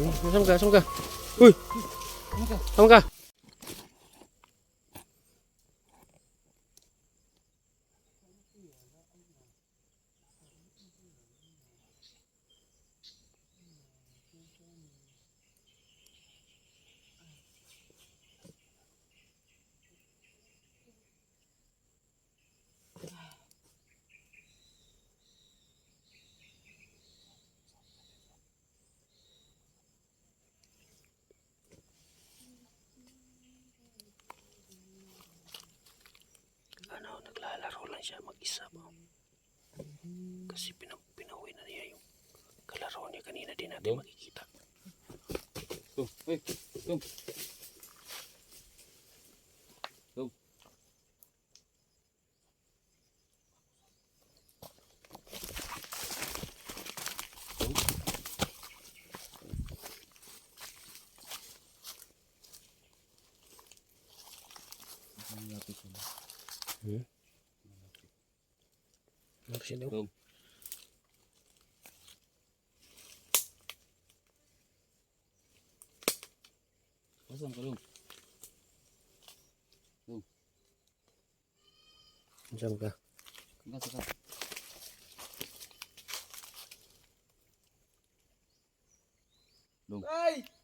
Saan ka? Saan ka? Uy! Saan ka? Lang siya mag-isa ba? Kasi pina pinauwi na niya yung kalaro niya kanina din natin makikita. Tum, hey, tum. Ano siya daw? Tum. Pasang ka, Tum. Saan ka? Gas ka. Tum. Bay! Bay!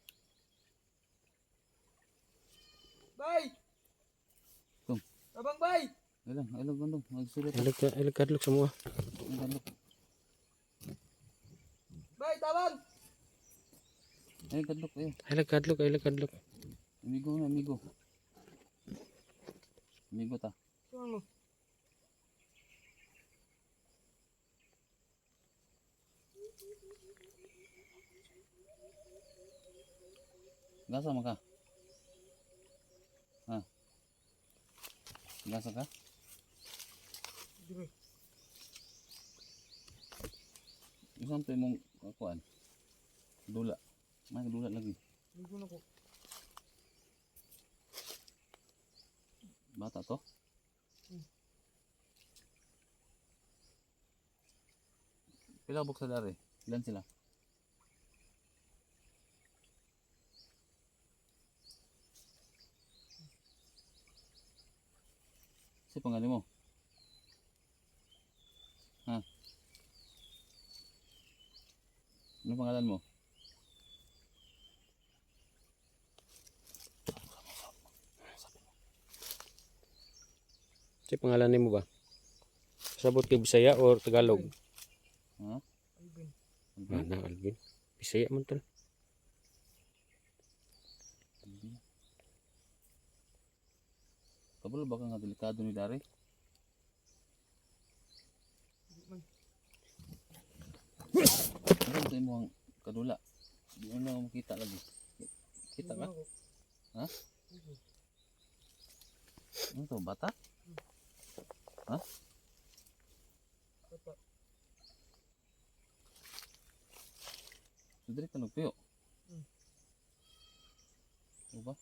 Ilang, ilang gandong. Magsulit. Ilag ka, ilag kadlok sa mga. Gandong. Bay, tabang! Ay, gandong. Eh, Ilag kadlok, ilag kadlok. amigo na, amigo. Amigo ta. Saan mo? Gasa mo ka? Ha? Gasa ka? Dire. Isang to mong kuan. Dula. May dula lagi. Ligo na ko. Bata to? Pila buk sa dari? Ilan sila? Si pangalan mo? Ha? Ano pangalan mo? Si pangalan mo ba? Sabot kay Bisaya or Tagalog? Ha? Alvin. Ah, na Alvin. Bisaya man tol. Kabalo ba ka nga delikado ni Dari? Di man. Ano tayo mo ang kadula? Di mo na makita lagi. Kita ko. Ha? Ano to? Bata? Bata. Sudri ka nagpuyo. Hmm. Ano ba?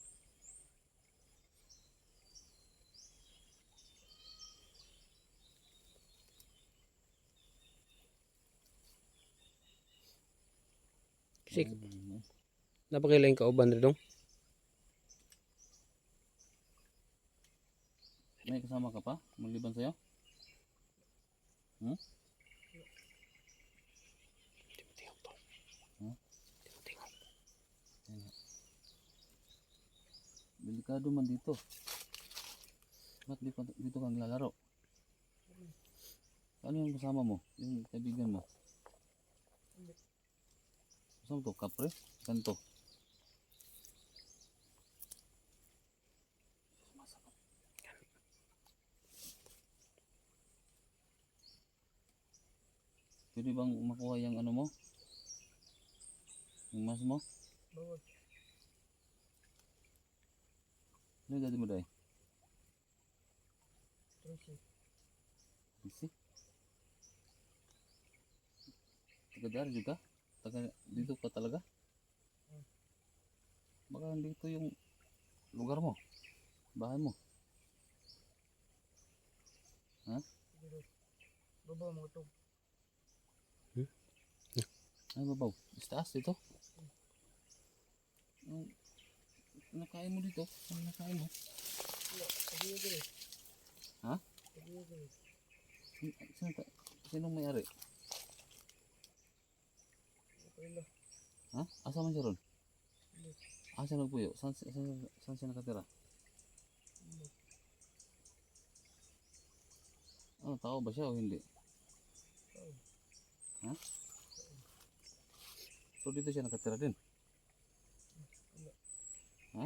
Kasi Hmm. Napakailaing kauban rin dong. May kasama ka pa? Maliban sa'yo? Hmm? Hmm? Delikado man dito. Ba't di ka, dito kang lalaro? Ano yung kasama mo? Yung kaibigan mo? Kasama to? Kapre? Ganto? Pwede bang makuha yung ano mo? Yung mas mo? Bawal. Ano gagawin mo dahil? Tracy. Isi. Taga dari juga? Taga dito ka talaga? Baka dito yung lugar mo. Bahay mo. Dire. Babaw mga to. Ay babaw. Istaas dito. Ang nakain mo dito? Ang nakain mo? Ha? Sino, sinong may-ari? Ha? Asa man siya ron? Asa siya nagpuyo? Saan, saan, saan siya nakatira? Ano, tao ba siya o hindi? Ha? So dito siya nakatira din? Ha?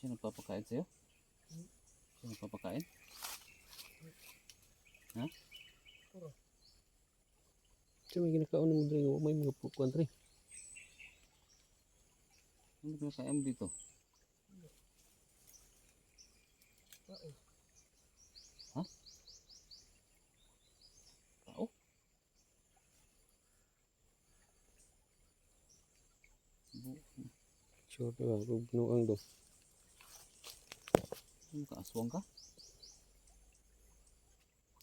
Siya nagpapakain sa'yo? Siya nagpapakain? Puro. Sa may ginakaon mo diri nga may mga pukuan diri. Ano kinakain mo dito? Tao. Tao? Bu- Sure ba kung binuang do. Ano ka? Ka?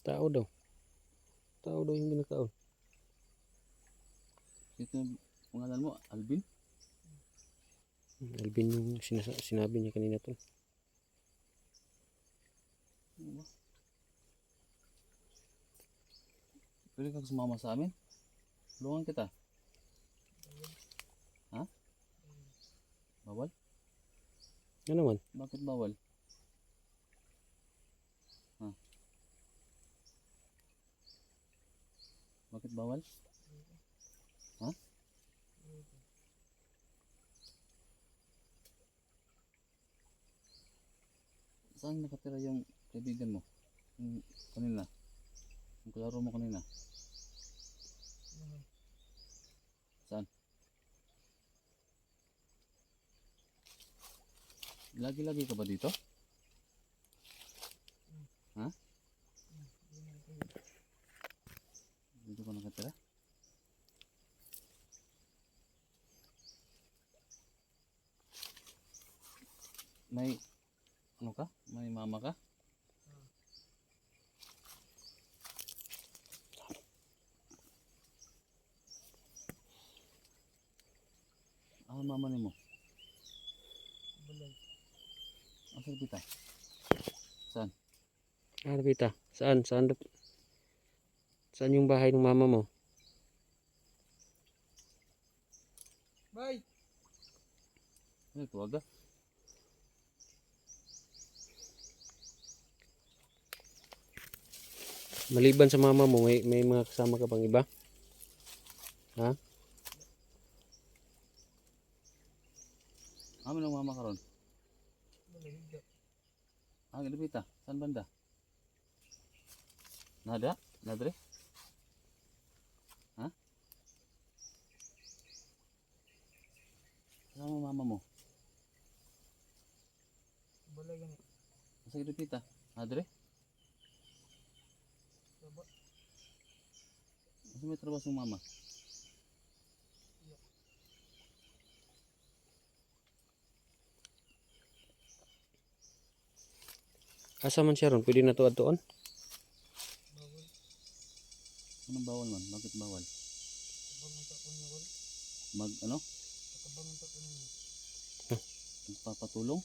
Tao daw. Tao daw yung ginakaon. Ito yung pangalan mo, Alvin? Alvin yung sinasa- sinabi niya kanina to. Ano ba? Pwede kang sumama sa amin? Tulungan kita. Ha? Bawal? Ano naman? Bakit bawal? Ha? Bakit bawal? Ha? Saan nakatira yung kaibigan mo? Yung kanina? Yung kalaro mo kanina? Ano? Saan? Lagi-lagi ka ba dito? Ha? Dito ka nakatira? May ano ka? May mama ka? Ah, mama ni mo. Balay. Asa kita? Saan? Ah. Saan? Saan? Saan yung bahay ng mama mo? Bye. Ano ito? Aga? Maliban sa mama mo, may, may mga kasama ka bang iba? Amin ang mama ka ron. Balay. Higa. Ah. Saan banda? Nada? Nadre? Ha? Saan ang mama mo? Balay gani. Sa Lupita. Nadre? Baba. Saan may trabaho sa mama? Asa man siya ron? Pwede na to atoon? Bawal. Anong bawal man? Bakit bawal? Tabang ang takon niya wal. Mag, ano? Tabang ang takon niya. Magpapatulong?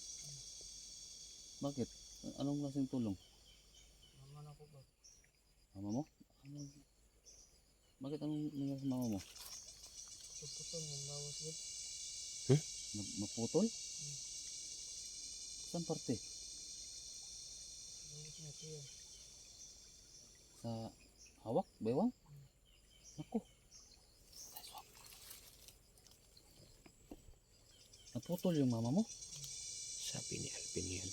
Bakit? Anong klaseng tulong? Mama na ko ba? Mama mo? Ano? Bakit anong nangyari sa mama mo? Pagputon ng lawas wal. Na- Maputol? Saan parte? Sa hawak? Baywang? Naku. Naputol yung mama mo? Sabi ni Alvin yan.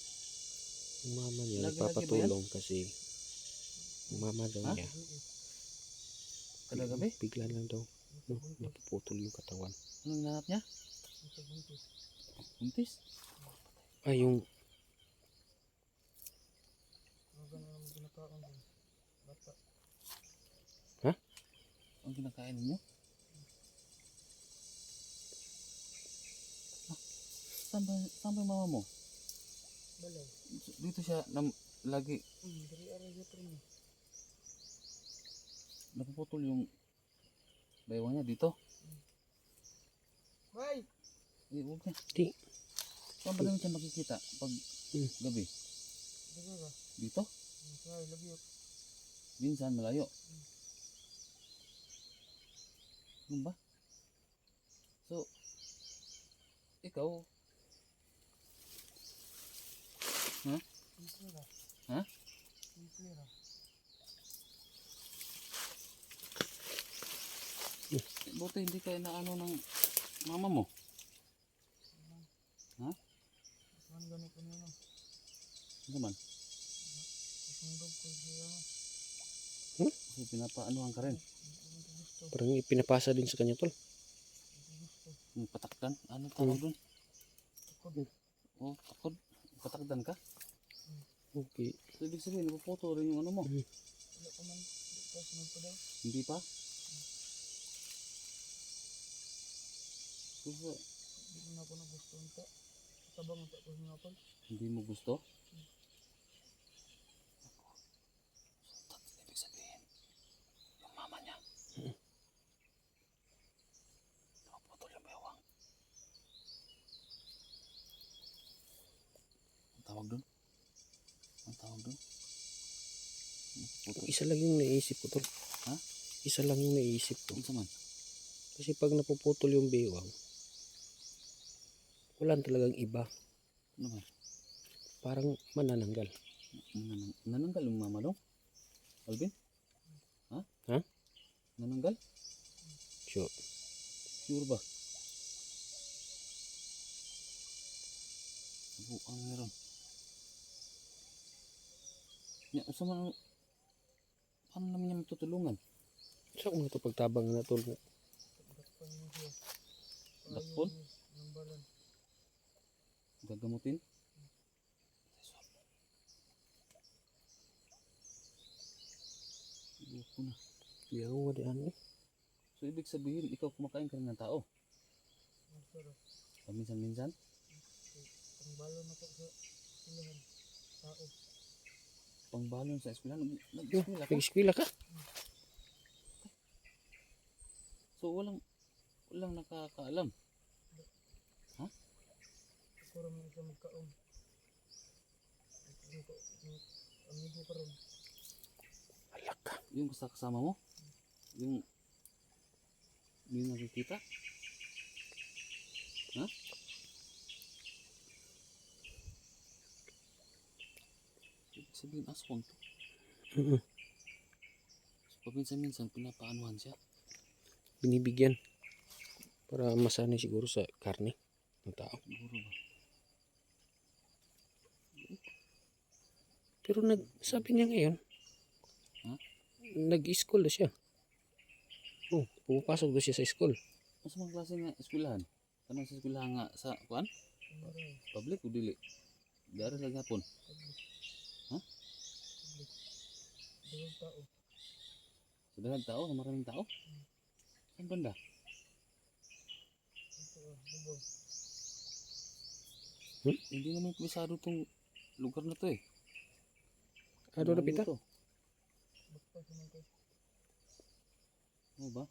Yung mama niya Lagi-lagi ba nagpapatulong kasi yung mama daw Ha? niya Kada gabi? bigla lang daw no, napuputol yung katawan. Anong nanap niya? Buntis? Ay, yung Mga ganun ang din. Bata. Ang kinakain ninyo? Ah, saan ba, saan ba yung mama mo? Balay. Dito siya nam, lagi Hmm, dari aray yun rin. napuputol yung Baywang niya dito. Bay! Eh, huwag na. Di. Saan ba namin siya makikita pag Hmm. gabi? Dito ka. Dito? Ay, you. Minsan malayo. Ano ba? So, ikaw. Ha? Ra. buti hindi ka inaano ng mama mo. Saan ganit ko nila? Ano man? Isundog ko siya. So, pinapaanuhan ka rin. Gusto. Parang ipinapasa din sa kanya tol. Gusto. Yung patakdan. Ano tawag doon? Takot. Oh, takod. Patakdan ka. Okay. So, ibig sabihin, napuputo rin yung ano mo. Wala man. Pa sunod pa daw. Hindi pa? So, so, Hindi ko na ako na gusto nito. Tabang ang tapos mga tol. hindi mo gusto? So, tat- ibig sabihin, yung mama niya. Napuputol yung bewang. Ang tawag doon? Ang tawag doon? Napuputol. Isa lang yung naisip ko tol. Ha? Isa lang yung naisip ko. Ano man? Kasi pag napuputol yung bewang, wala talagang iba. Ano man? Parang manananggal. Nanang- Nananggal yung mama? Alvin? Ha? Ha? Nananggal? Sure. Sure ba? Buang meron. Ya, usa man paano naman niya matutulungan? Sa mga ito pagtabang na tol. Siya. Dakpon? Gagamutin? Buko na. Hindi ako wala ano eh. So, ibig sabihin, ikaw kumakain ka rin ng tao. Paminsan-minsan? Pangbalon ako sa silahan. Tao. Pangbalon sa eskwela. Nag-eskwela ka? nag-eskwela ka? So, walang, walang nakakaalam. Ako rin isa magkaon. Ito ko. Amigo ka rin. Alak ka. Yung kasa- kasama mo? Yung hindi nakikita? Ha? Ibig sabihin, aswang to. Mhm. So, paminsan-minsan, pinapaanuhan siya. Binibigyan. Para masanay siguro sa karne ng tao. Siguro ba? Pero nag, sabi niya ngayon, Ha? nag-school na siya. Oh, pumapasok doon siya sa school. Mas mga klase nga eskwelahan? Kanang sa eskwelahan nga sa, kuan? Public o dili? Dari lang hapon. Public. Dalawang tao. Sa daghang tao, maraming tao? Saan banda? Ito ah. Bubaw. Hindi naman komisado tong lugar na to eh. Ano na pita? Ano ba?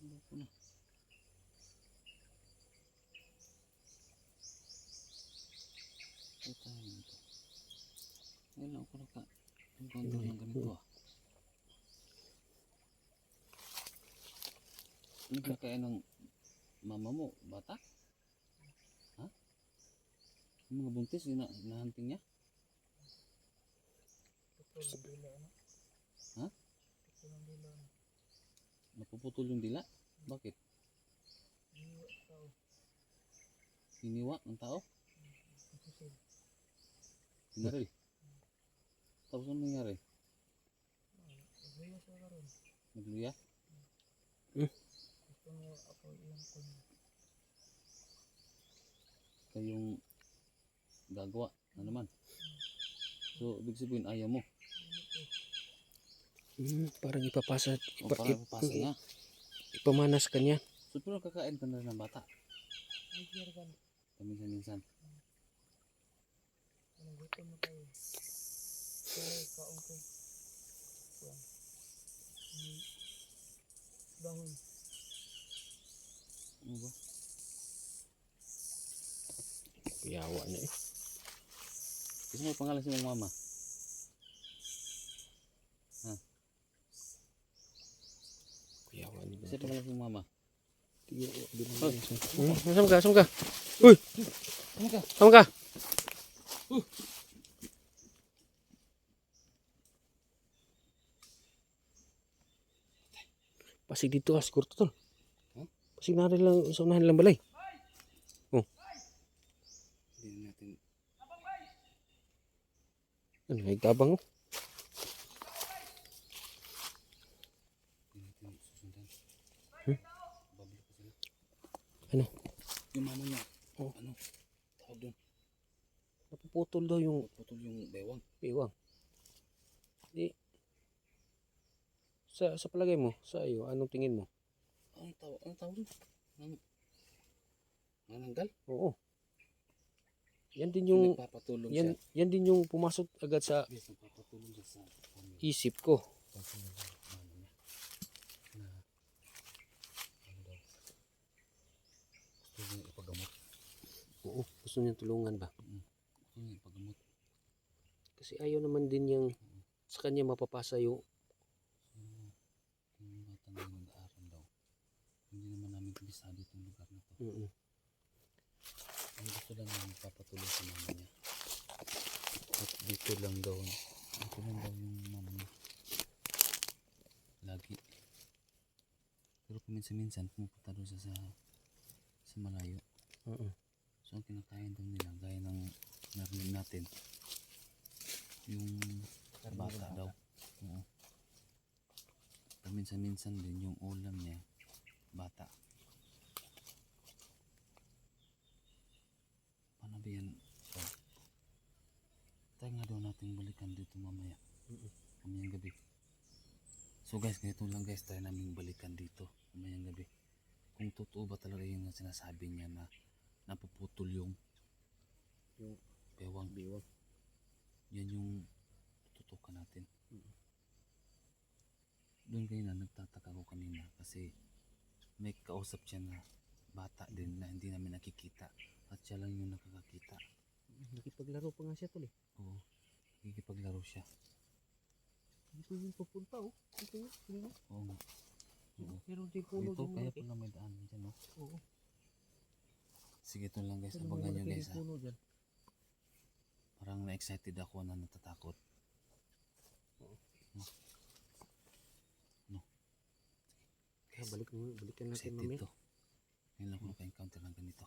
Ano ko na? Ito tayo nito. Ngayon lang ako naka-encounter ng ganito ah. Ano kinakain ng mama mo? Bata? Ha? Yung mga buntis, ina inahanting niya? Lang dila. Ano? Ha? Ito lang dila. Ano? Napuputol yung dila? Bakit? Iwa tao. Hiniwa ng tao? Kusog. Hinaril? Tapos ano nangyari? Nagluya siya karon. Nagluya? Gusto niya ako iyang kun. kayong gagawa na naman. So, ibig sabihin, ayaw mo. Dili ko. Hmm, parang ipapasa, O ipa, para ip- papasa niya. ipamanas ka niya. So, pero kakain ka na rin ng bata. Ay, sir kan. Paminsan-minsan. Anong Gutom na tayo. Ko. Kuwan. Dahon. Ano ba? Kuyawa na eh. Gusto mo pangalan si mong mama? Kuyawa ni Kasi pangalan si mong mama? Hmm, Saan ka? Saan ka? Uy! Ano ka? Saan ka? Pasig dito ah, siguro tol. Pasig na rin lang sa unahan lang balay. Hindi na natin. Ano, may tabang oh. Hindi. Hmm? Ano? Yung mama niya. Oh. Ano? Tawag doon. Napuputol daw yung Putol yung bewang. Iwang. Di. Sa sa palagay mo, sa iyo, anong tingin mo? Anong tawag? Anong tawag? Nang... Nananggal? Oo. Yan din Yung nagpapatulong yan siya. yan din yung pumasok agad sa Yes, nagpapatulong siya sa family. isip ko. Gusto niya ipagamot. Oo, gusto niya tulungan ba? Gusto niya ipagamot. Kasi ayaw naman din yung sa kanya mapapasa yung So, yung bata na yun nag-aaral daw. Hindi naman namin kabisado itong lugar na to. mm Ang gusto lang niya magpapatulong sa mama niya. At dito lang daw. Dito lang daw yung mama niya. Lagi. Pero kuminsan-minsan pumupunta doon siya sa sa malayo. mm So ang kinakain daw nila gaya ng narinig natin yung bata daw. Oo. Paminsan-minsan din yung ulam niya bata. Paano ba yan? So, tayo nga daw natin balikan dito mamaya. Mamayang gabi. So guys, ganito lang guys, tayo namin balikan dito mamayang gabi. Kung totoo ba talaga yung sinasabi niya na napuputol yung Yung bewang. biwang. Yan yung tututukan natin. Mm. Doon kayo na nagtataka ko kanina kasi may kausap siya na bata din na hindi namin nakikita at siya lang yung nakakakita. Nakipaglaro pa nga siya tol eh. Oo, nakikipaglaro siya. Dito yung papunta oh. Dito yun. Dito. Oo nga. Oo. Pero di puno Ito dyan kaya malaki. pala may daan dyan, no? Oo. Sige, ito lang guys. Pero Abangan nyo guys ha. dyan. Parang na-excited ako na natatakot. Kaya balik mo, balikan natin Excited mamaya. to. Ngayon lang ako naka-encounter ng ganito.